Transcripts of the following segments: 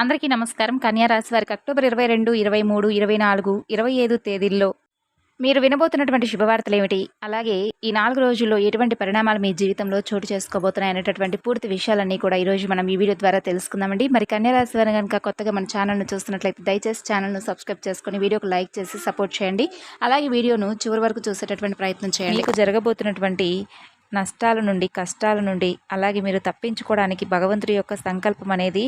అందరికీ నమస్కారం. కన్యా రాశి వారికి అక్టోబర్ ఇరవై రెండు ఇరవై మూడు ఇరవై నాలుగు ఇరవై ఐదు తేదీల్లో మీరు వినబోతున్నటువంటి శుభవార్తలు ఏమిటి? అలాగే ఈ నాలుగు రోజుల్లో ఎటువంటి పరిణామాలు మీ జీవితంలో చోటు చేసుకోబోతున్నాయి అనేటటువంటి పూర్తి విషయాలన్నీ కూడా ఈరోజు మనం ఈ వీడియో ద్వారా తెలుసుకుందామండి. మరి కన్యా రాశి కనుక కొత్తగా మన ఛానల్ను చూస్తున్నట్లయితే దయచేసి ఛానల్ను సబ్స్క్రైబ్ చేసుకొని వీడియోకి లైక్ చేసి సపోర్ట్ చేయండి. అలాగే వీడియోను చివరి వరకు చూసేటటువంటి ప్రయత్నం చేయండి. మీకు జరగబోతున్నటువంటి నష్టాల నుండి కష్టాల నుండి అలాగే మీరు తప్పించుకోవడానికి భగవంతుడి యొక్క సంకల్పం అనేది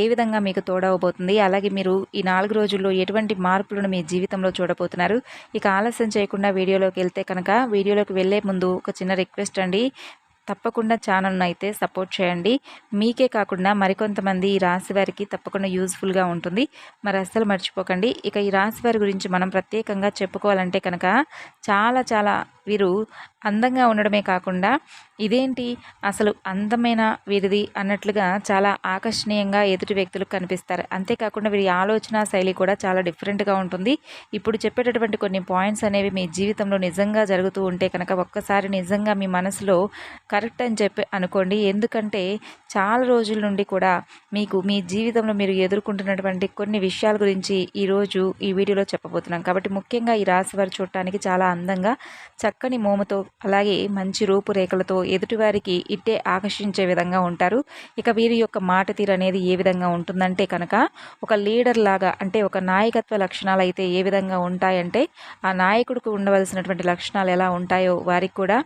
ఏ విధంగా మీకు తోడవబోతుంది? అలాగే మీరు ఈ నాలుగు రోజుల్లో ఎటువంటి మార్పులను మీ జీవితంలో చూడబోతున్నారు? ఇక ఆలస్యం చేయకుండా వీడియోలోకి వెళ్తే కనుక వీడియోలోకి వెళ్ళే ముందు ఒక చిన్న రిక్వెస్ట్ అండి. తప్పకుండా ఛానల్ను అయితే సపోర్ట్ చేయండి. మీకే కాకుండా మరికొంతమంది ఈ రాశి వారికి తప్పకుండా యూజ్ఫుల్గా ఉంటుంది. మరి అస్సలు మర్చిపోకండి. ఇక ఈ రాశి వారి గురించి మనం ప్రత్యేకంగా చెప్పుకోవాలంటే కనుక చాలా చాలా వీరు అందంగా ఉండడమే కాకుండా ఇదేంటి అసలు అందమైన వీరిది అన్నట్లుగా చాలా ఆకర్షణీయంగా ఎదుటి వ్యక్తులకు కనిపిస్తారు. అంతేకాకుండా వీరి ఆలోచన శైలి కూడా చాలా డిఫరెంట్గా ఉంటుంది. ఇప్పుడు చెప్పేటటువంటి కొన్ని పాయింట్స్ అనేవి మీ జీవితంలో నిజంగా జరుగుతూ ఉంటే కనుక ఒక్కసారి నిజంగా మీ మనసులో కరెక్ట్ అని చెప్పి అనుకోండి. ఎందుకంటే చాలా రోజుల నుండి కూడా మీకు మీ జీవితంలో మీరు ఎదుర్కొంటున్నటువంటి కొన్ని విషయాల గురించి ఈరోజు ఈ వీడియోలో చెప్పబోతున్నాం. కాబట్టి ముఖ్యంగా ఈ రాశి వారు చూడటానికి చాలా అందంగా చక్కని మోముతో అలాగే మంచి రూపురేఖలతో ఎదుటివారికి ఇట్టే ఆకర్షించే విధంగా ఉంటారు. ఇక వీరి యొక్క మాట తీరు అనేది ఏ విధంగా ఉంటుందంటే కనుక ఒక లీడర్ లాగా అంటే ఒక నాయకత్వ లక్షణాలు అయితే ఏ విధంగా ఉంటాయంటే ఆ నాయకుడికి ఉండవలసినటువంటి లక్షణాలు ఎలా ఉంటాయో వారికి కూడా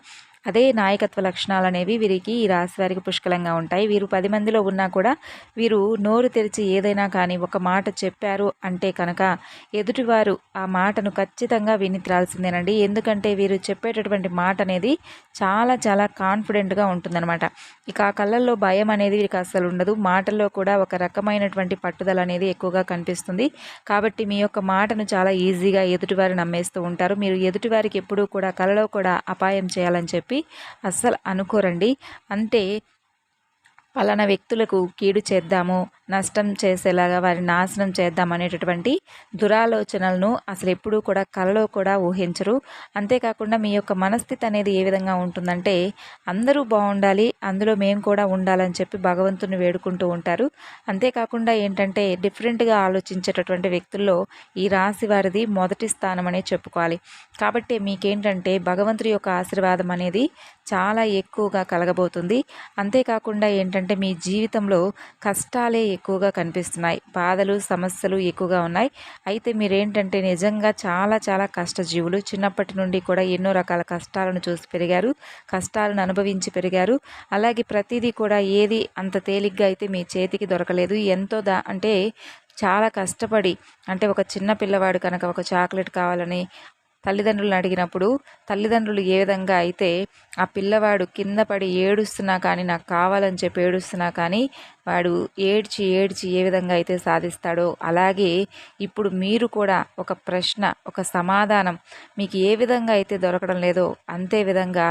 అదే నాయకత్వ లక్షణాలు అనేవి వీరికి ఈ రాశి వారికి పుష్కలంగా ఉంటాయి. వీరు పది మందిలో ఉన్నా కూడా వీరు నోరు తెరిచి ఏదైనా కానీ ఒక మాట చెప్పారు అంటే కనుక ఎదుటివారు ఆ మాటను ఖచ్చితంగా విని తీరాల్సిందేనండి. ఎందుకంటే వీరు చెప్పేటటువంటి మాట అనేది చాలా చాలా కాన్ఫిడెంట్గా ఉంటుందన్నమాట. ఇక ఆ కళ్ళల్లో భయం అనేది వీరికి అస్సలు ఉండదు. మాటల్లో కూడా ఒక రకమైనటువంటి పట్టుదల అనేది ఎక్కువగా కనిపిస్తుంది. కాబట్టి మీ యొక్క మాటను చాలా ఈజీగా ఎదుటివారు నమ్మేస్తూ ఉంటారు. మీరు ఎదుటివారికి ఎప్పుడూ కూడా కళలో కూడా అపాయం చేయాలని చెప్పి చెప్పి అస్సలు అనుకోరండి. అంటే పలానా వ్యక్తులకు కీడు చేద్దాము నష్టం చేసేలాగా వారిని నాశనం చేద్దాం అనేటటువంటి దురాలోచనలను అసలు ఎప్పుడూ కూడా కలలో కూడా ఊహించరు. అంతేకాకుండా మీ యొక్క మనస్థితి అనేది ఏ విధంగా ఉంటుందంటే అందరూ బాగుండాలి అందులో మేము కూడా ఉండాలని చెప్పి భగవంతుని వేడుకుంటూ ఉంటారు. అంతేకాకుండా ఏంటంటే డిఫరెంట్గా ఆలోచించేటటువంటి వ్యక్తుల్లో ఈ రాశి వారిది మొదటి స్థానం అనే చెప్పుకోవాలి. కాబట్టి మీకేంటంటే భగవంతుడి యొక్క ఆశీర్వాదం అనేది చాలా ఎక్కువగా కలగబోతుంది. అంతేకాకుండా ఏంటంటే మీ జీవితంలో కష్టాలే ఎక్కువగా కనిపిస్తున్నాయి. బాధలు సమస్యలు ఎక్కువగా ఉన్నాయి. అయితే మీరేంటంటే నిజంగా చాలా చాలా కష్టజీవులు. చిన్నప్పటి నుండి కూడా ఎన్నో రకాల కష్టాలను చూసి పెరిగారు. కష్టాలను అనుభవించి పెరిగారు. అలాగే ప్రతిదీ కూడా ఏది అంత తేలిగ్గా అయితే మీ చేతికి దొరకలేదు. ఎంతో దా అంటే చాలా కష్టపడి అంటే ఒక చిన్న పిల్లవాడు కనుక ఒక చాక్లెట్ కావాలని తల్లిదండ్రులను అడిగినప్పుడు తల్లిదండ్రులు ఏ విధంగా అయితే ఆ పిల్లవాడు కింద పడి ఏడుస్తున్నా కానీ నాకు కావాలని చెప్పి ఏడుస్తున్నా కానీ వాడు ఏడ్చి ఏడ్చి ఏ విధంగా అయితే సాధిస్తాడో అలాగే ఇప్పుడు మీరు కూడా ఒక ప్రశ్న ఒక సమాధానం మీకు ఏ విధంగా అయితే దొరకడం లేదో అంతే విధంగా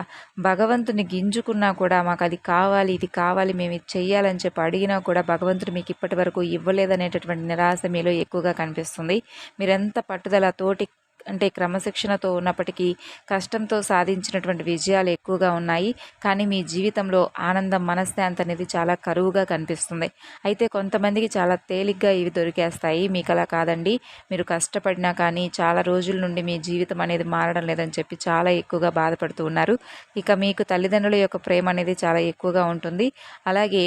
భగవంతుని గింజుకున్నా కూడా మాకు అది కావాలి ఇది కావాలి మేము ఇది చెయ్యాలని చెప్పి అడిగినా కూడా భగవంతుడు మీకు ఇప్పటి వరకు ఇవ్వలేదనేటటువంటి నిరాశ మీలో ఎక్కువగా కనిపిస్తుంది. మీరెంత పట్టుదల తోటి అంటే క్రమశిక్షణతో ఉన్నప్పటికీ కష్టంతో సాధించినటువంటి విజయాలు ఎక్కువగా ఉన్నాయి. కానీ మీ జీవితంలో ఆనందం మనశ్శాంతి అనేది చాలా కరువుగా కనిపిస్తుంది. అయితే కొంతమందికి చాలా తేలిగ్గా ఇవి దొరికేస్తాయి. మీకు అలా కాదండి. మీరు కష్టపడినా కానీ చాలా రోజుల నుండి మీ జీవితం అనేది మారడం లేదని చెప్పి చాలా ఎక్కువగా బాధపడుతూ ఉన్నారు. ఇక మీకు తల్లిదండ్రుల యొక్క ప్రేమ అనేది చాలా ఎక్కువగా ఉంటుంది. అలాగే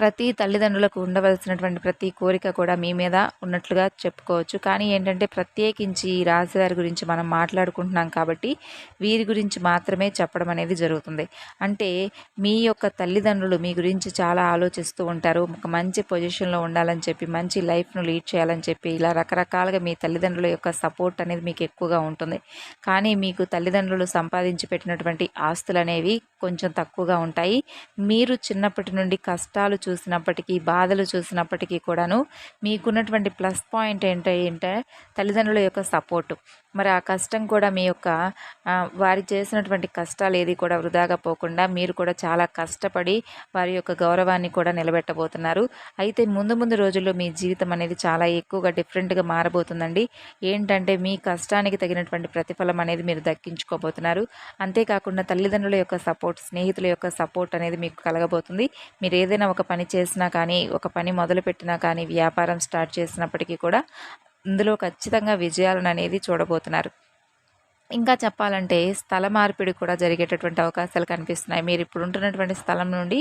ప్రతి తల్లిదండ్రులకు ఉండవలసినటువంటి ప్రతి కోరిక కూడా మీ మీద ఉన్నట్లుగా చెప్పుకోవచ్చు. కానీ ఏంటంటే ప్రత్యేకించి ఈ రాశివారి గురించి మనం మాట్లాడుకుంటున్నాం కాబట్టి వీరి గురించి మాత్రమే చెప్పడం అనేది జరుగుతుంది. అంటే మీ యొక్క తల్లిదండ్రులు మీ గురించి చాలా ఆలోచిస్తూ ఉంటారు. ఒక మంచి పొజిషన్లో ఉండాలని చెప్పి మంచి లైఫ్ను లీడ్ చేయాలని చెప్పి ఇలా రకరకాలుగా మీ తల్లిదండ్రుల యొక్క సపోర్ట్ అనేది మీకు ఎక్కువగా ఉంటుంది. కానీ మీకు తల్లిదండ్రులు సంపాదించి పెట్టినటువంటి ఆస్తులు అనేవి కొంచెం తక్కువగా ఉంటాయి. మీరు చిన్నప్పటి నుండి కష్టాలు చూ చూసినప్పటికీ బాధలు చూసినప్పటికీ కూడాను మీకున్నటువంటి ప్లస్ పాయింట్ ఏంటంటే తల్లిదండ్రుల యొక్క సపోర్టు. మరి ఆ కష్టం కూడా మీ యొక్క వారి చేసినటువంటి కష్టాలు ఏది కూడా వృధాగా పోకుండా మీరు కూడా చాలా కష్టపడి వారి యొక్క గౌరవాన్ని కూడా నిలబెట్టబోతున్నారు. అయితే ముందు ముందు రోజుల్లో మీ జీవితం అనేది చాలా ఎక్కువగా డిఫరెంట్గా మారబోతుందండి. ఏంటంటే మీ కష్టానికి తగినటువంటి ప్రతిఫలం అనేది మీరు దక్కించుకోబోతున్నారు. అంతేకాకుండా తల్లిదండ్రుల యొక్క సపోర్ట్ స్నేహితుల యొక్క సపోర్ట్ అనేది మీకు కలగబోతుంది. మీరు ఏదైనా ఒక పని చేసినా కానీ ఒక పని మొదలుపెట్టినా కానీ వ్యాపారం స్టార్ట్ చేసినప్పటికీ కూడా ఇందులో ఖచ్చితంగా విజయాలను అనేది చూడబోతున్నారు. ఇంకా చెప్పాలంటే స్థల మార్పిడి కూడా జరిగేటటువంటి అవకాశాలు కనిపిస్తున్నాయి. మీరు ఇప్పుడు ఉంటున్నటువంటి స్థలం నుండి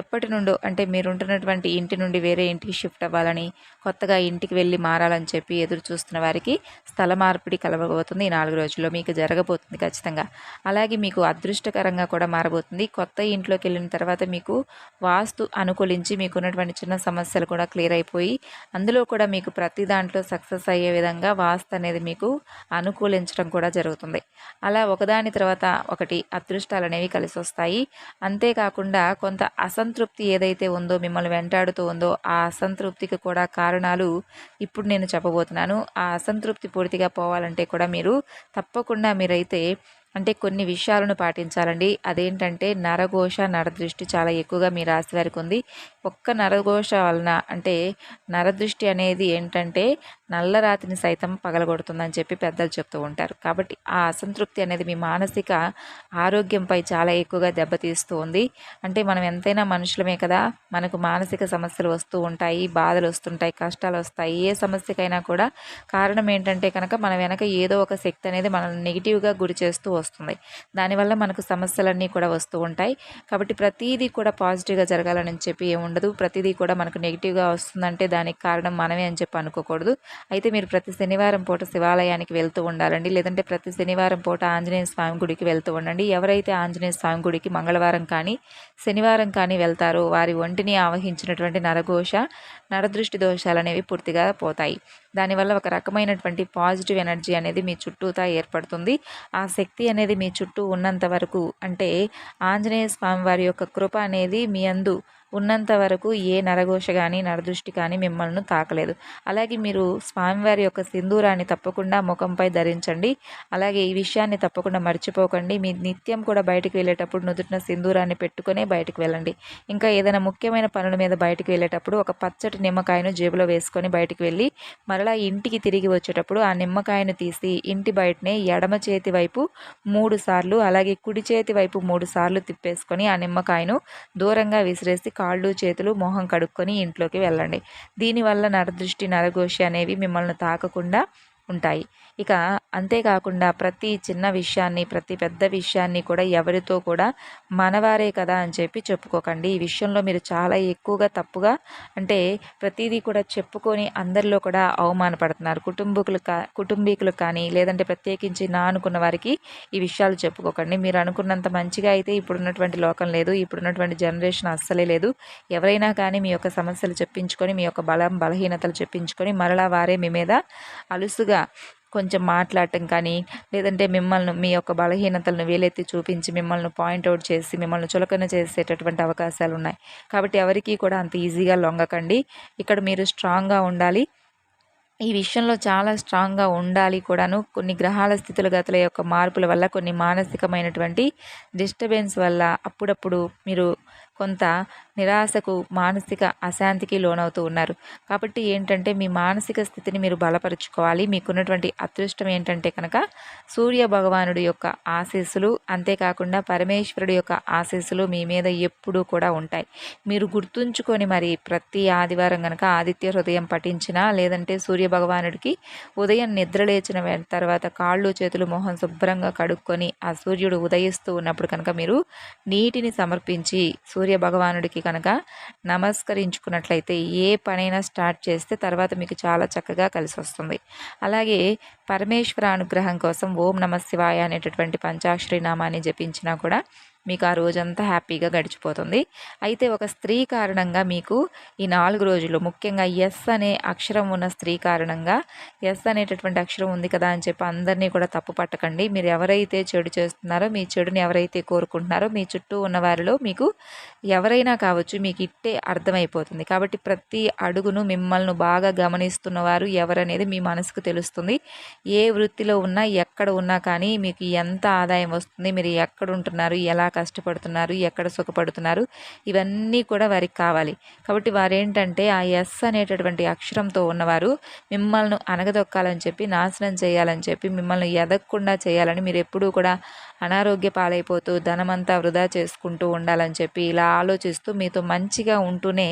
ఎప్పటి నుండో అంటే మీరు ఉంటున్నటువంటి ఇంటి నుండి వేరే ఇంటికి షిఫ్ట్ అవ్వాలని కొత్తగా ఇంటికి వెళ్ళి మారాలని చెప్పి ఎదురు చూస్తున్న వారికి స్థల మార్పిడి కలవబోతుంది. ఈ నాలుగు రోజుల్లో మీకు జరగబోతుంది ఖచ్చితంగా. అలాగే మీకు అదృష్టకరంగా కూడా మారబోతుంది. కొత్త ఇంట్లోకి వెళ్ళిన తర్వాత మీకు వాస్తు అనుకూలించి మీకున్నటువంటి చిన్న సమస్యలు కూడా క్లియర్ అయిపోయి అందులో కూడా మీకు ప్రతి దాంట్లో సక్సెస్ అయ్యే విధంగా వాస్తు అనేది మీకు అనుకూలించడం కూడా జరుగుతుంది. వస్తుంది అలా ఒకదాని తర్వాత ఒకటి అదృష్టాలు అనేవి కలిసి వస్తాయి అంతేకాకుండా కొంత అసంతృప్తి ఏదైతే ఉందో మిమ్మల్ని వెంటాడుతూ ఉందో ఆ అసంతృప్తికి కూడా కారణాలు ఇప్పుడు నేను చెప్పబోతున్నాను. ఆ అసంతృప్తి పూర్తిగా పోవాలంటే కూడా మీరు తప్పకుండా మీరైతే అంటే కొన్ని విషయాలను పాటించాలండి. అదేంటంటే నరఘోష నరదృష్టి చాలా ఎక్కువగా మీ రాశి వారికి ఉంది. ఒక్క నరఘోష వలన అంటే నరదృష్టి అనేది ఏంటంటే నల్లరాతిని సైతం పగలగొడుతుందని చెప్పి పెద్దలు చెప్తూ ఉంటారు. కాబట్టి ఆ అసంతృప్తి అనేది మీ మానసిక ఆరోగ్యంపై చాలా ఎక్కువగా దెబ్బతీస్తూ ఉంది. అంటే మనం ఎంతైనా మనుషులమే కదా మనకు మానసిక సమస్యలు వస్తూ ఉంటాయి బాధలు వస్తుంటాయి కష్టాలు వస్తాయి. ఏ సమస్యకైనా కూడా కారణం ఏంటంటే కనుక మన వెనక ఏదో ఒక శక్తి అనేది మనల్ని నెగిటివ్గా గురి చేస్తూ వస్తుంది. దానివల్ల మనకు సమస్యలన్నీ కూడా వస్తూ ఉంటాయి. కాబట్టి ప్రతీదీ కూడా పాజిటివ్గా జరగాలని చెప్పి ఏముండదు ప్రతిదీ కూడా మనకు నెగిటివ్గా వస్తుందంటే దానికి కారణం మనమే అని చెప్పి అనుకోకూడదు. అయితే మీరు ప్రతి శనివారం పూట శివాలయానికి వెళ్తూ ఉండాలండి. లేదంటే ప్రతి శనివారం పూట ఆంజనేయ స్వామి గుడికి వెళ్తూ ఉండండి. ఎవరైతే ఆంజనేయ స్వామి గుడికి మంగళవారం కానీ శనివారం కానీ వెళ్తారో వారి ఒంటిని ఆవహించినటువంటి నరఘోష నరదృష్టి దోషాలు అనేవి పూర్తిగా పోతాయి. దానివల్ల ఒక రకమైనటువంటి పాజిటివ్ ఎనర్జీ అనేది మీ చుట్టూతా ఏర్పడుతుంది. ఆ శక్తి అనేది మీ చుట్టూ ఉన్నంత వరకు అంటే ఆంజనేయ స్వామి వారి యొక్క కృప అనేది మీ అందు ఉన్నంత వరకు ఏ నరఘోష కానీ నరదృష్టి కానీ మిమ్మల్ని తాకలేదు. అలాగే మీరు స్వామివారి యొక్క సింధూరాన్ని తప్పకుండా ముఖంపై ధరించండి. అలాగే ఈ విషయాన్ని తప్పకుండా మర్చిపోకండి. మీ నిత్యం కూడా బయటకు వెళ్ళేటప్పుడు నుదుటిన సింధూరాన్ని పెట్టుకునే బయటకు వెళ్ళండి. ఇంకా ఏదైనా ముఖ్యమైన పనుల మీద బయటకు వెళ్ళేటప్పుడు ఒక పచ్చటి నిమ్మకాయను జేబులో వేసుకొని బయటకు వెళ్ళి మరలా ఇంటికి తిరిగి వచ్చేటప్పుడు ఆ నిమ్మకాయను తీసి ఇంటి బయటనే ఎడమ చేతి వైపు మూడు సార్లు అలాగే కుడి చేతి వైపు మూడు సార్లు తిప్పేసుకొని ఆ నిమ్మకాయను దూరంగా విసిరేసి కాళ్ళు చేతులు మొహం కడుక్కొని ఇంట్లోకి వెళ్ళండి. దీనివల్ల నరదృష్టి నరఘోషి అనేవి మిమ్మల్ని తాకకుండా ఉంటాయి. ఇక అంతేకాకుండా ప్రతి చిన్న విషయాన్ని ప్రతి పెద్ద విషయాన్ని కూడా ఎవరితో కూడా మనవారే కదా అని చెప్పి చెప్పుకోకండి. ఈ విషయంలో మీరు చాలా ఎక్కువగా తప్పుగా అంటే ప్రతిదీ కూడా చెప్పుకొని అందరిలో కూడా అవమానపడుతున్నారు. కుటుంబకులు కా కుటుంబీకులు కానీ లేదంటే ప్రత్యేకించి నా అనుకున్న వారికి ఈ విషయాలు చెప్పుకోకండి. మీరు అనుకున్నంత మంచిగా అయితే ఇప్పుడున్నటువంటి లోకం లేదు ఇప్పుడున్నటువంటి జనరేషన్ అస్సలే లేదు. ఎవరైనా కానీ మీ యొక్క సమస్యలు చెప్పించుకొని మీ యొక్క బలం బలహీనతలు చెప్పించుకొని మరలా వారే మీ మీద అలుసుగా కొంచెం మాట్లాడటం కానీ లేదంటే మిమ్మల్ని మీ యొక్క బలహీనతలను వేలెత్తి చూపించి మిమ్మల్ని పాయింట్అవుట్ చేసి మిమ్మల్ని చులకన చేసేటటువంటి అవకాశాలు ఉన్నాయి. కాబట్టి ఎవరికీ కూడా అంత ఈజీగా లొంగకండి. ఇక్కడ మీరు స్ట్రాంగ్గా ఉండాలి. ఈ విషయంలో చాలా స్ట్రాంగ్గా ఉండాలి కూడాను. కొన్ని గ్రహాల స్థితుల గతుల యొక్క మార్పుల వల్ల కొన్ని మానసికమైనటువంటి డిస్టర్బెన్స్ వల్ల అప్పుడప్పుడు మీరు కొంత నిరాశకు మానసిక అశాంతికి లోనవుతూ ఉన్నారు. కాబట్టి ఏంటంటే మీ మానసిక స్థితిని మీరు బలపరుచుకోవాలి. మీకున్నటువంటి అదృష్టం ఏంటంటే కనుక సూర్య భగవానుడి యొక్క ఆశీస్సులు అంతేకాకుండా పరమేశ్వరుడి యొక్క ఆశీస్సులు మీ మీద ఎప్పుడూ కూడా ఉంటాయి. మీరు గుర్తుంచుకొని మరి ప్రతి ఆదివారం కనుక ఆదిత్య హృదయం పఠించినా లేదంటే సూర్య భగవానుడికి ఉదయం నిద్ర లేచిన తర్వాత కాళ్ళు చేతులు మొహం శుభ్రంగా కడుక్కొని ఆ సూర్యుడు ఉదయిస్తూ ఉన్నప్పుడు కనుక మీరు నీటిని సమర్పించి సూర్య సూర్య భగవానుడికి కనుక నమస్కరించుకున్నట్లయితే ఏ పనైనా స్టార్ట్ చేస్తే తర్వాత మీకు చాలా చక్కగా కలిసి వస్తుంది. అలాగే పరమేశ్వర అనుగ్రహం కోసం ఓం నమ శివాయ అనేటటువంటి పంచాక్షరి నామాన్ని జపించినా కూడా మీకు ఆ రోజంతా హ్యాపీగా గడిచిపోతుంది. అయితే ఒక స్త్రీ కారణంగా మీకు ఈ నాలుగు రోజులు ముఖ్యంగా ఎస్ అనే అక్షరం ఉన్న స్త్రీ కారణంగా ఎస్ అనేటటువంటి అక్షరం ఉంది కదా అని చెప్పి అందరినీ కూడా తప్పు పట్టకండి. మీరు ఎవరైతే చెడు చేస్తున్నారో మీ చెడుని ఎవరైతే కోరుకుంటున్నారో మీ చుట్టూ ఉన్న వారిలో మీకు ఎవరైనా కావచ్చు మీకు ఇట్టే అర్థమైపోతుంది. కాబట్టి ప్రతి అడుగును మిమ్మల్ని బాగా గమనిస్తున్నవారు ఎవరనేది మీ మనసుకు తెలుస్తుంది. ఏ వృత్తిలో ఉన్నా ఎక్కడ ఉన్నా కానీ మీకు ఎంత ఆదాయం వస్తుంది మీరు ఎక్కడ ఉంటున్నారు ఎలా కష్టపడుతున్నారు ఎక్కడ సుఖపడుతున్నారు ఇవన్నీ కూడా వారికి కావాలి. కాబట్టి వారేంటంటే ఆ ఎస్ అనేటటువంటి అక్షరంతో ఉన్నవారు మిమ్మల్ని అనగదొక్కాలని చెప్పి నాశనం చేయాలని చెప్పి మిమ్మల్ని ఎదగకుండా చేయాలని మీరు ఎప్పుడూ కూడా అనారోగ్య పాలైపోతూ ధనమంతా వృధా చేసుకుంటూ ఉండాలని చెప్పి ఇలా ఆలోచిస్తూ మీతో మంచిగా ఉంటూనే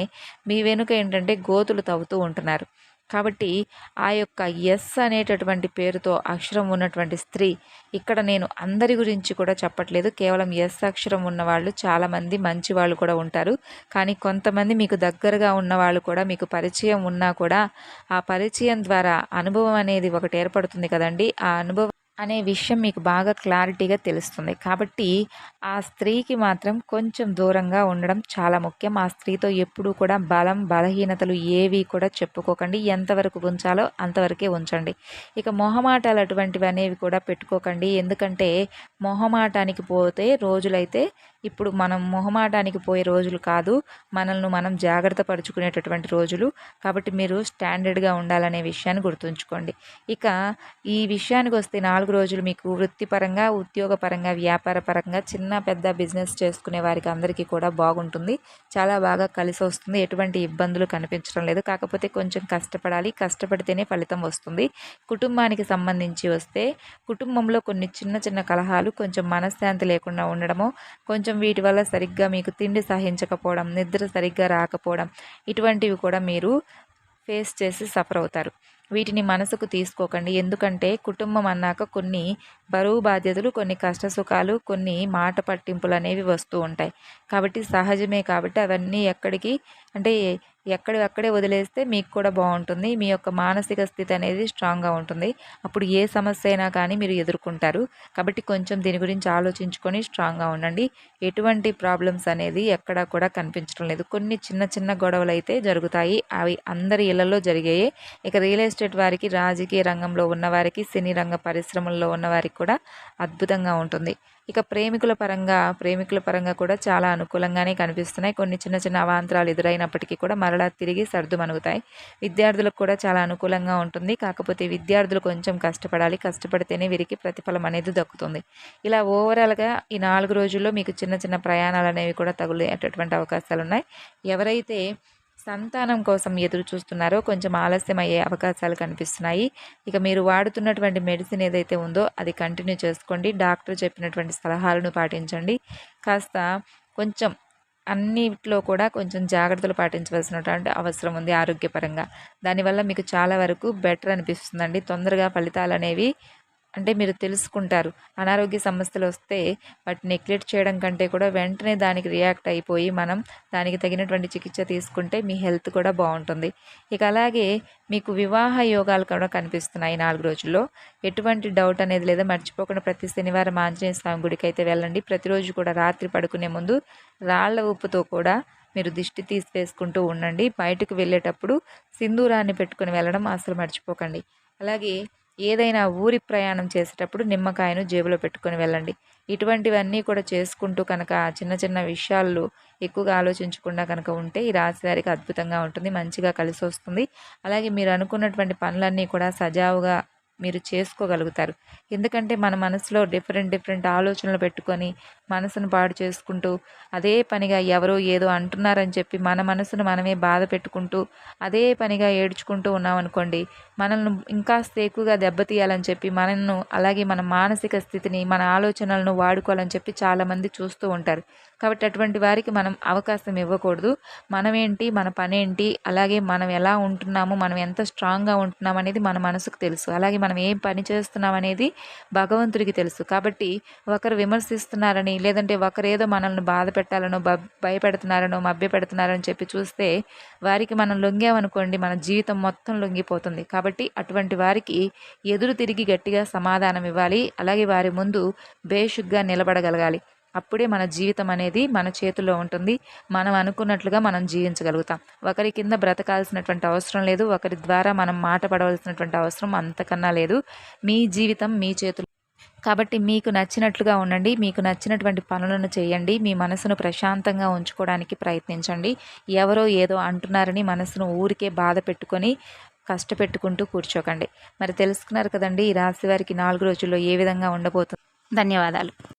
మీ వెనుక ఏంటంటే గోతులు తవ్వుతూ ఉంటున్నారు. కాబట్టి ఆ యొక్క ఎస్ అనేటటువంటి పేరుతో అక్షరం ఉన్నటువంటి స్త్రీ ఇక్కడ నేను అందరి గురించి కూడా చెప్పట్లేదు. కేవలం ఎస్ అక్షరం ఉన్న వాళ్ళు చాలామంది మంచి వాళ్ళు కూడా ఉంటారు. కానీ కొంతమంది మీకు దగ్గరగా ఉన్న వాళ్ళు కూడా మీకు పరిచయం ఉన్నా కూడా ఆ పరిచయం ద్వారా అనుభవం అనేది ఒకటి ఏర్పడుతుంది కదండి. ఆ అనుభవం అనే విషయం మీకు బాగా క్లారిటీగా తెలుస్తుంది. కాబట్టి ఆ స్త్రీకి మాత్రం కొంచెం దూరంగా ఉండడం చాలా ముఖ్యం. ఆ స్త్రీతో ఎప్పుడూ కూడా బలం బలహీనతలు ఏవి కూడా చెప్పుకోకండి. ఎంతవరకు ఉంచాలో అంతవరకే ఉంచండి. ఇక మొహమాటాలు అటువంటివి అనేవి కూడా పెట్టుకోకండి. ఎందుకంటే మొహమాటానికి పోతే రోజులైతే ఇప్పుడు మనం మొహమాటానికి పోయే రోజులు కాదు. మనల్ని మనం జాగ్రత్త పరుచుకునేటటువంటి రోజులు. కాబట్టి మీరు స్టాండర్డ్గా ఉండాలనే విషయాన్ని గుర్తుంచుకోండి. ఇక ఈ విషయానికి వస్తే నాలుగు రోజులు మీకు వృత్తిపరంగా ఉద్యోగపరంగా వ్యాపార పరంగా చిన్న పెద్ద బిజినెస్ చేసుకునే వారికి అందరికీ కూడా బాగుంటుంది. చాలా బాగా కలిసి వస్తుంది. ఎటువంటి ఇబ్బందులు కనిపించడం లేదు. కాకపోతే కొంచెం కష్టపడాలి. కష్టపడితేనే ఫలితం వస్తుంది. కుటుంబానికి సంబంధించి వస్తే కుటుంబంలో కొన్ని చిన్న చిన్న కలహాలు కొంచెం మనశ్శాంతి లేకుండా ఉండడము కొంచెం వీటి వల్ల సరిగ్గా మీకు తిండి సహించకపోవడం నిద్ర సరిగ్గా రాకపోవడం ఇటువంటివి కూడా మీరు ఫేస్ చేసి సఫర్ అవుతారు. వీటిని మనసుకు తీసుకోకండి. ఎందుకంటే కుటుంబం అన్నాక కొన్ని బరువు బాధ్యతలు కొన్ని కష్ట సుఖాలు కొన్ని మాట పట్టింపులు అనేవి వస్తూ ఉంటాయి. కాబట్టి సహజమే కాబట్టి అవన్నీ ఎక్కడికి అంటే ఎక్కడి అక్కడే వదిలేస్తే మీకు కూడా బాగుంటుంది. మీ యొక్క మానసిక స్థితి అనేది స్ట్రాంగ్గా ఉంటుంది. అప్పుడు ఏ సమస్య అయినా కానీ మీరు ఎదుర్కొంటారు. కాబట్టి కొంచెం దీని గురించి ఆలోచించుకొని స్ట్రాంగ్గా ఉండండి. ఎటువంటి ప్రాబ్లమ్స్ అనేది ఎక్కడా కూడా కనిపించడం లేదు. కొన్ని చిన్న చిన్న గొడవలు అయితే జరుగుతాయి. అవి అందరి ఇళ్ళలో జరిగాయి. ఇక రియల్ ఎస్టేట్ వారికి రాజకీయ రంగంలో ఉన్నవారికి సినీ రంగ పరిశ్రమల్లో ఉన్నవారికి కూడా అద్భుతంగా ఉంటుంది. ఇక ప్రేమికుల పరంగా ప్రేమికుల పరంగా కూడా చాలా అనుకూలంగానే కనిపిస్తున్నాయి. కొన్ని చిన్న చిన్న అవాంతరాలు ఎదురైనప్పటికీ కూడా మరలా తిరిగి సర్దుమణుగుతాయి విద్యార్థులకు కూడా చాలా అనుకూలంగా ఉంటుంది. కాకపోతే విద్యార్థులు కొంచెం కష్టపడాలి. కష్టపడితేనే వీరికి ప్రతిఫలం అనేది దక్కుతుంది. ఇలా ఓవరాల్గా ఈ నాలుగు రోజుల్లో మీకు చిన్న చిన్న ప్రయాణాలు అనేవి కూడా తగులేటటువంటి అవకాశాలు ఉన్నాయి ఎవరైతే సంతానం కోసం ఎదురు చూస్తున్నారో కొంచెం ఆలస్యం అయ్యే అవకాశాలు కనిపిస్తున్నాయి. ఇక మీరు వాడుతున్నటువంటి మెడిసిన్ ఏదైతే ఉందో అది కంటిన్యూ చేసుకోండి. డాక్టర్ చెప్పినటువంటి సలహాలను పాటించండి. కాస్త కొంచెం అన్నిట్లో కూడా కొంచెం జాగ్రత్తలు పాటించవలసినటువంటి అవసరం ఉంది ఆరోగ్యపరంగా. దానివల్ల మీకు చాలా వరకు బెటర్ అనిపిస్తుందండి. తొందరగా ఫలితాలు అనేవి అంటే మీరు తెలుసుకుంటారు. అనారోగ్య సమస్యలు వస్తే వాటిని నెగ్లెక్ట్ చేయడం కంటే కూడా వెంటనే దానికి రియాక్ట్ అయిపోయి మనం దానికి తగినటువంటి చికిత్స తీసుకుంటే మీ హెల్త్ కూడా బాగుంటుంది. ఇక అలాగే మీకు వివాహ యోగాలు కూడా కనిపిస్తున్నాయి నాలుగు రోజుల్లో. ఎటువంటి డౌట్ అనేది లేదా మర్చిపోకుండా ప్రతి శనివారం ఆంజనేయ స్వామి గుడికి అయితే వెళ్ళండి. ప్రతిరోజు కూడా రాత్రి పడుకునే ముందు రాళ్ళ ఉప్పుతో కూడా మీరు దిష్టి తీసివేసుకుంటూ ఉండండి. బయటకు వెళ్ళేటప్పుడు సింధూరాన్ని పెట్టుకుని వెళ్ళడం అసలు మర్చిపోకండి. అలాగే ఏదైనా ఊరి ప్రయాణం చేసేటప్పుడు నిమ్మకాయను జేబులో పెట్టుకొని వెళ్ళండి. ఇటువంటివన్నీ కూడా చేసుకుంటూ కనుక చిన్న చిన్న విషయాలు ఎక్కువగా ఆలోచించకుండా కనుక ఉంటే ఈ రాశివారికి అద్భుతంగా ఉంటుంది మంచిగా కలిసి వస్తుంది అలాగే మీరు అనుకున్నటువంటి పనులన్నీ కూడా సజావుగా మీరు చేసుకోగలుగుతారు. ఎందుకంటే మన మనసులో డిఫరెంట్ డిఫరెంట్ ఆలోచనలు పెట్టుకొని మనసును పాడు చేసుకుంటూ అదే పనిగా ఎవరో ఏదో అంటున్నారని చెప్పి మన మనసును మనమే బాధ పెట్టుకుంటూ అదే పనిగా ఏడ్చుకుంటూ ఉన్నామనుకోండి మనల్ని ఇంకా ఎక్కువగా దెబ్బతీయాలని చెప్పి మనల్ని అలాగే మన మానసిక స్థితిని మన ఆలోచనలను వాడుకోవాలని చెప్పి చాలామంది చూస్తూ ఉంటారు. కాబట్టి అటువంటి వారికి మనం అవకాశం ఇవ్వకూడదు. మనమేంటి మన పనేంటి అలాగే మనం ఎలా ఉంటున్నాము మనం ఎంత స్ట్రాంగ్గా ఉంటున్నాం అనేది మన మనసుకు తెలుసు. అలాగే మనం ఏం పని చేస్తున్నాం అనేది భగవంతుడికి తెలుసు. కాబట్టి ఒకరు విమర్శిస్తున్నారని లేదంటే ఒకరేదో మనల్ని బాధ పెట్టాలనో భయపెడుతున్నారనో మభ్యపెడుతున్నారని చెప్పి చూస్తే వారికి మనం లొంగామనుకోండి మన జీవితం మొత్తం లొంగిపోతుంది. కాబట్టి అటువంటి వారికి ఎదురు తిరిగి గట్టిగా సమాధానం ఇవ్వాలి. అలాగే వారి ముందు బేషుగ్గా నిలబడగలగాలి. అప్పుడే మన జీవితం అనేది మన చేతిలో ఉంటుంది. మనం అనుకున్నట్లుగా మనం జీవించగలుగుతాం. ఒకరి కింద బ్రతకాల్సినటువంటి అవసరం లేదు. ఒకరి ద్వారా మనం మాట పడవలసినటువంటి అవసరం అంతకన్నా లేదు. మీ జీవితం మీ చేతులు కాబట్టి మీకు నచ్చినట్లుగా ఉండండి. మీకు నచ్చినటువంటి పనులను చేయండి. మీ మనసును ప్రశాంతంగా ఉంచుకోవడానికి ప్రయత్నించండి. ఎవరో ఏదో అంటున్నారని మనసును ఊరికే బాధ పెట్టుకొని కష్టపెట్టుకుంటూ కూర్చోకండి. మరి తెలుసుకున్నారు కదండి ఈ రాశి వారికి నాలుగు రోజుల్లో ఏ విధంగా ఉండబోతుంది? ధన్యవాదాలు.